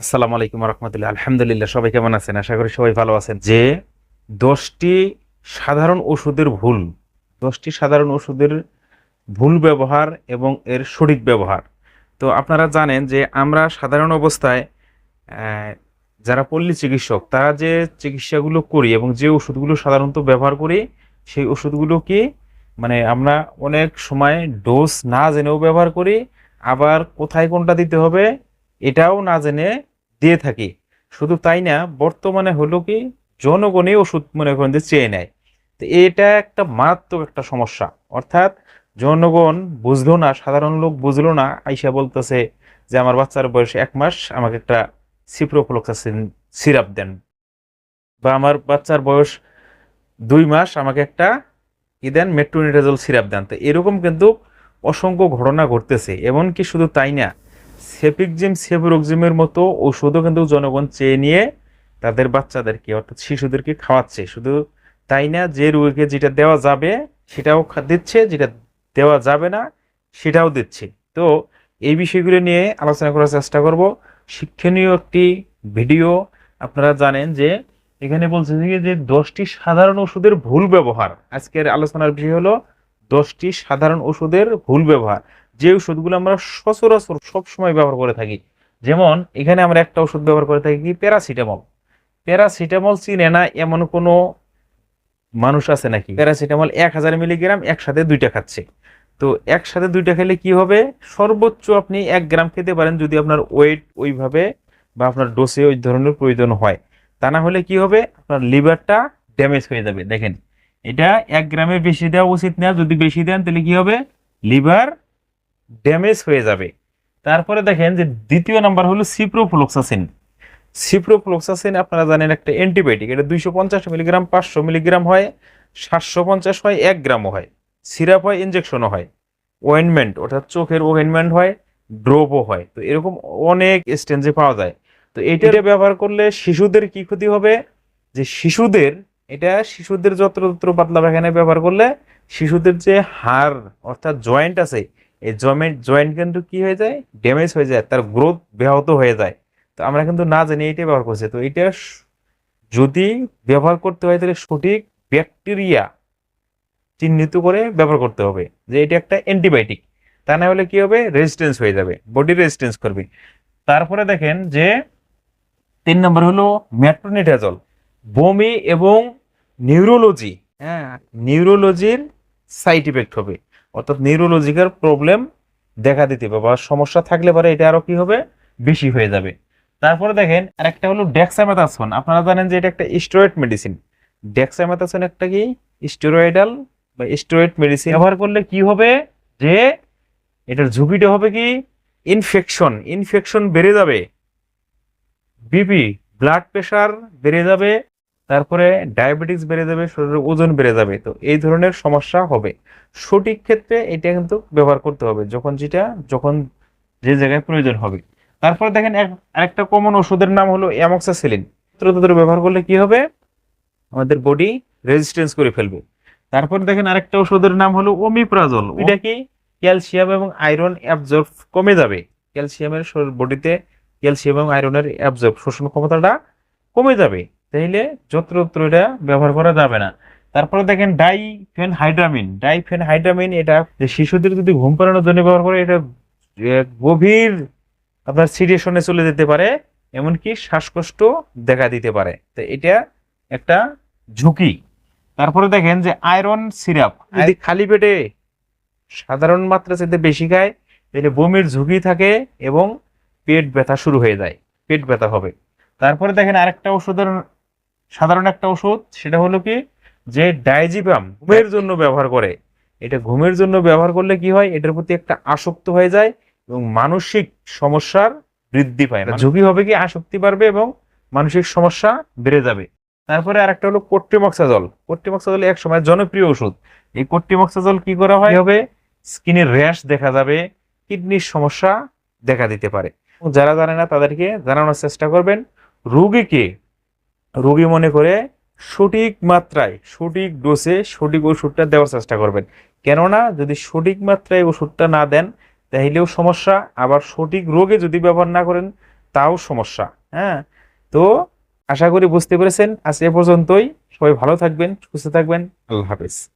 আসসালামু আলাইকুম রহমতুল্লাহ। আলহামদুলিল্লাহ, সবাই কেমন আছেন? আশা করি সবাই ভালো আছেন। যে দশটি সাধারণ ওষুধের ভুল, দশটি সাধারণ ওষুধের ভুল ব্যবহার এবং এর সঠিক ব্যবহার। তো আপনারা জানেন যে আমরা সাধারণ অবস্থায় যারা পল্লী চিকিৎসক, তারা যে চিকিৎসাগুলো করি এবং যে ওষুধগুলো সাধারণত ব্যবহার করি, সেই ওষুধগুলো কি মানে আমরা অনেক সময় ডোজ না জেনেও ব্যবহার করি, আবার কোথায় কোনটা দিতে হবে এটাও না জেনে দিয়ে থাকি। শুধু তাই না, বর্তমানে হলো কি, জনগণই ওষুধ মনে করেন যে চেয়ে নেয়। তো এটা একটা মারাত্মক একটা সমস্যা। অর্থাৎ জনগণ বুঝলো না, সাধারণ লোক বুঝলো না, আইসা বলতেছে যে আমার বাচ্চার বয়স এক মাস, আমাকে একটা সিপ্রোফ্লক্সাসিন সিরাপ দেন। বা আমার বাচ্চার বয়স দুই মাস, আমাকে একটা ই দেন মেট্রোনিটাজল সিরাপ দেন। তো এরকম কিন্তু অসংখ্য ঘটনা ঘটতেছে। এমনকি শুধু তাই না সেপিকজিম সেবরোকজিমের মতো ওষুধও কিন্তু জনগণ চেয়ে নিয়ে তাদের বাচ্চাদেরকে, অর্থাৎ শিশুদেরকে খাওয়াচ্ছে। শুধু তাই না, যে রোগীকে যেটা দেওয়া যাবে, সেটাও দিচ্ছে, যেটা দেওয়া যাবে না, সেটাও দিচ্ছে। তো এই বিষয়গুলো নিয়ে আলোচনা করার চেষ্টা করব। শিক্ষণীয় একটি ভিডিও, আপনারা জানেন যে এখানে বলছে যে দশটি সাধারণ ওষুধের ভুল ব্যবহার। আজকের আলোচনার বিষয় হলো দশটি সাধারণ ওষুধের ভুল ব্যবহার। যে ওষুধগুলো আমরা সচরাচর সব সময় ব্যবহার করে থাকি। যেমন, এখানে আমরা একটা ওষুধ ব্যবহার করে থাকি প্যারাসিটামল। প্যারাসিটামল চিনে না এমন কোনো মানুষ আছে নাকি? প্যারাসিটামল এক হাজার মিলিগ্রাম একসাথে দুইটা খাচ্ছে। তো একসাথে দুইটা খেলে কি হবে? সর্বোচ্চ আপনি এক গ্রাম খেতে পারেন যদি আপনার ওয়েট ওইভাবে বা আপনার ডোসে ওই ধরনের প্রয়োজন হয়। তা না হলে কি হবে? আপনার লিভারটা ড্যামেজ হয়ে যাবে। দেখেন, এটা এক গ্রামের বেশি দেওয়া উচিত না। যদি বেশি দেন তাহলে কি হবে? লিভার ড্যামেজ হয়ে যাবে। তারপরে দেখেন যে দ্বিতীয় নাম্বার হলো সিপ্রোফ্লক্সাসিন সিপ্রোফ্লোক্সাসিন আপনারা জানেন একটা অ্যান্টিবায়োটিক এটা দুইশো পঞ্চাশ মিলিগ্রাম পাঁচশো মিলিগ্রাম হয় সাতশো পঞ্চাশ হয় এক গ্রামও হয়। সিরাপ হয় ইনজেকশনও হয়। ওয়েনমেন্ট অর্থাৎ চোখের ওয়েনমেন্ট হয় ড্রপও হয়। তো এরকম অনেক স্টেঞ্জে পাওয়া যায়। তো এটা ব্যবহার করলে শিশুদের কি ক্ষতি হবে? যে শিশুদের এটা শিশুদের যত্র যত্রতত্র পাতলা পায়খানা ব্যবহার করলে শিশুদের যে হাড় অর্থাৎ জয়েন্ট আছে এই জয়েন্ট জয়েন্ট কিন্তু কি হয়ে যায়? ড্যামেজ হয়ে যায় তার গ্রোথ ব্যাহত হয়ে যায়। তো আমরা কিন্তু না জানি এইটাই ব্যবহার করছি। তো এটা যদি ব্যবহার করতে হয় তাহলে সঠিক ব্যাকটেরিয়া চিহ্নিত করে ব্যবহার করতে হবে যে এটা একটা অ্যান্টিবায়োটিক। তা না হলে কি হবে? রেজিস্ট্যান্স হয়ে যাবে বডি রেজিস্ট্যান্স করবে। তারপরে দেখেন যে তিন নম্বর হলো ম্যাট্রোনিডাজল বমি এবং নিউরোলজি হ্যাঁ। নিউরোলজির সাইড ইফেক্ট হবে। অর্থাৎ নিউরোলজিক্যাল প্রবলেম দেখা দিতে পারে বা সমস্যা থাকলে পরে এটা আরও কি হবে? বেশি হয়ে যাবে। তারপরে দেখেন আর একটা হলো ডেক্সামেথাসন আপনারা জানেন যে এটা একটা স্টেরয়েড মেডিসিন ডেক্সামেথাসন একটা কি? স্টেরয়েডাল বা স্টেরয়েড মেডিসিন ব্যবহার করলে কি হবে? যে এটার ঝুঁকিটা হবে কি? ইনফেকশন ইনফেকশন বেড়ে যাবে। বিপি ব্লাড প্রেশার বেড়ে যাবে। তারপরে ডায়াবেটিস বেড়ে যাবে শরীরের ওজন বেড়ে যাবে। তো এই ধরনের সমস্যা হবে। সঠিক ক্ষেত্রে এটা কিন্তু ব্যবহার করতে হবে। যখন যেটা যখন যে জায়গায় প্রয়োজন হবে। তারপর দেখেন আরেকটা কমন ওষুধের নাম হলো অ্যামক্সাসিলিন যত্র ব্যবহার করলে কি হবে? আমাদের বডি রেজিস্ট্যান্স করে ফেলবে। তারপর দেখেন আরেকটা ওষুধের নাম হলো ওমিপ্রাজল এটা কি? ক্যালসিয়াম এবং আয়রন অ্যাবজর্ব কমে যাবে। ক্যালসিয়ামের শরীর বডিতে ক্যালসিয়াম এবং আয়রনের অ্যাবজর্ব শোষণ ক্ষমতাটা কমে যাবে। তাইলে যত্রতত্র এটা ব্যবহার করা যাবে না। তারপরে দেখেন ডাইফেন হাইড্রামিন ডাইফেন হাইড্রামিন এটা শিশুদের যদি ঘুম পাড়ানোর জন্য ব্যবহার করে, এটা গভীর আপনার সিরিয়েশনে চলে যেতে পারে, এমনকি শ্বাসকষ্ট দেখা দিতে পারে। তো এটা একটা ঝুঁকি। তারপরে দেখেন যে আয়রন সিরাপ যদি খালি পেটে সাধারণ মাত্রা চাইতে বেশি খায় তাহলে বমির ঝুঁকি থাকে এবং পেট ব্যথা শুরু হয়ে যায়, পেট ব্যথা হবে। তারপরে দেখেন আরেকটা ওষুধের সাধারণ একটা ওষুধ সেটা হলো কি? যে ডাইজিপাম ঘুমের জন্য ব্যবহার করে এটা ঘুমের জন্য ব্যবহার করলে কি হয়? এটার প্রতি একটা আসক্ত হয়ে যায় এবং মানসিক সমস্যার বৃদ্ধি পায়। না ঝুঁকি হবে কি? আসক্তি বাড়বে এবং মানসিক সমস্যা বেড়ে যাবে। তারপরে আরেকটা হলো কোট্রিমক্সাজল কোট্রিমক্সাজল এক সময় জনপ্রিয় ওষুধ। এই কোট্রিমক্সাজল কি করা হয়? হবে স্কিনের র্যাশ দেখা যাবে কিডনির সমস্যা দেখা দিতে পারে। যারা জানে না তাদেরকে জানানোর চেষ্টা করবেন। রোগীকে রোগী মনে করে সঠিক মাত্রায়, সঠিক ডোসে সঠিক ওষুধটা দেওয়ার চেষ্টা করবেন। কেননা যদি সঠিক মাত্রায় ওষুধটা না দেন তাহলেও সমস্যা। আবার সঠিক রোগে যদি ব্যবহার না করেন, তাও সমস্যা হ্যাঁ? তো আশা করি বুঝতে পেরেছেন। আজ এ পর্যন্তই। সবাই ভালো থাকবেন, সুস্থ থাকবেন। আল্লাহ হাফেজ।